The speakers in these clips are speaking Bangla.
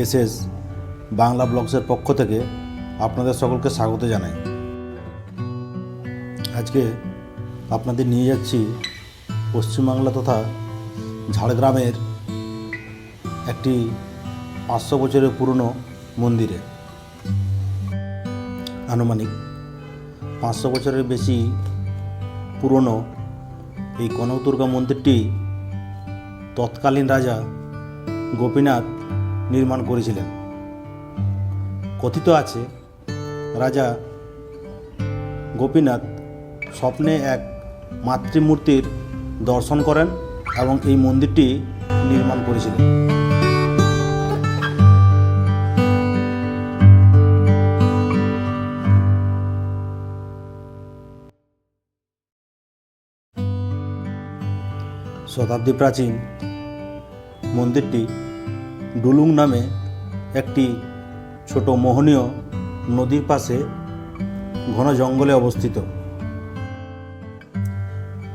এসএস বাংলা ব্লগসের পক্ষ থেকে আপনাদের সকলকে স্বাগত জানাই। আজকে আপনাদের নিয়ে যাচ্ছি পশ্চিমবাংলা তথা ঝাড়গ্রামের একটি পাঁচশো বছরের পুরনো মন্দিরে। আনুমানিক পাঁচশো বছরের বেশি পুরনো এই কনক দুর্গা মন্দিরটি তৎকালীন রাজা গোপীনাথ নির্মাণ করেছিলেন। কথিত আছে, রাজা গোপীনাথ স্বপ্নে এক মাতৃমূর্তির দর্শন করেন এবং এই মন্দিরটি নির্মাণ করেছিলেন। শতাব্দী প্রাচীন মন্দিরটি ডুলুং নামে একটি ছোট মোহনীয় নদীর পাশে ঘন জঙ্গলে অবস্থিত।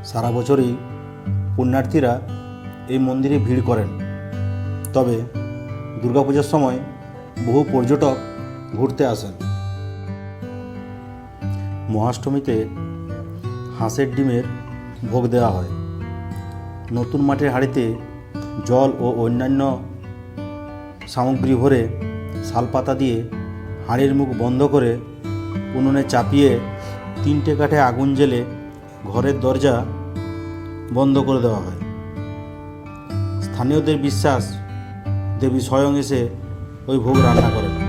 সারা বছরই পুণ্যার্থীরা এই মন্দিরে ভিড় করেন। তবে দুর্গাপূজার সময় বহু পর্যটক ঘুরতে আসেন। মহাষ্টমীতে হাঁসের ডিমের ভোগ দেওয়া হয়। নতুন মাটির হাঁড়িতে জল ও অন্যান্য সামগ্রী ভরে শালপাতা দিয়ে হাঁড়ির মুখ বন্ধ করে উনুনে চাপিয়ে তিনটে কাঠে আগুন জেলে ঘরের দরজা বন্ধ করে দেওয়া হয়। স্থানীয়দের বিশ্বাস দেবী স্বয়ং এসে ওই ভোগ রান্না করেন।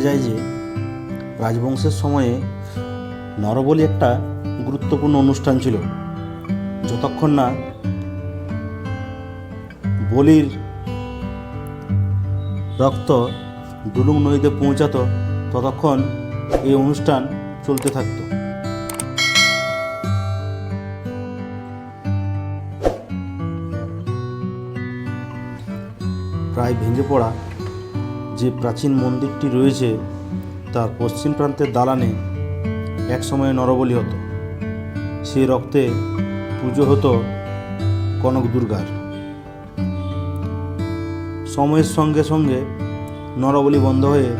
যায় যে রাজবংশের সময়ে নরবলি একটা গুরুত্বপূর্ণ অনুষ্ঠান ছিল। যতক্ষণ না বলির রক্ত ডুলুং নদীতে পৌঁছাতো, ততক্ষণ এই অনুষ্ঠান চলতে থাকতো। প্রায় ভেঙে পড়া যে প্রাচীন মন্দিরটি রয়েছে তার পশ্চিম প্রান্তের দালানে একসময় নরবলি হতো সেই রক্তে পুজো হতো কনক দুর্গার। সময়ের সঙ্গে সঙ্গে নরবলি বন্ধ হয়ে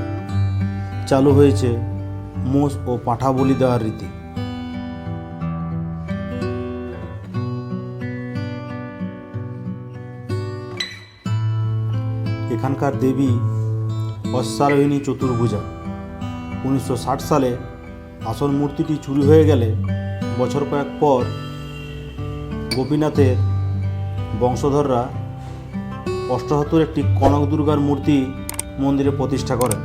চালু হয়েছে মোষ ও পাঁঠা বলি দেওয়ার রীতি। এখানকার দেবী অশ্বারোহিণী চতুর্ভুজা। উনিশশো ষাট সালে আসল মূর্তিটি চুরি হয়ে গেলে বছর কয়েক পর গোপীনাথের বংশধররা অষ্টহাতুর একটি কনক দুর্গার মূর্তি মন্দিরে প্রতিষ্ঠা করেন।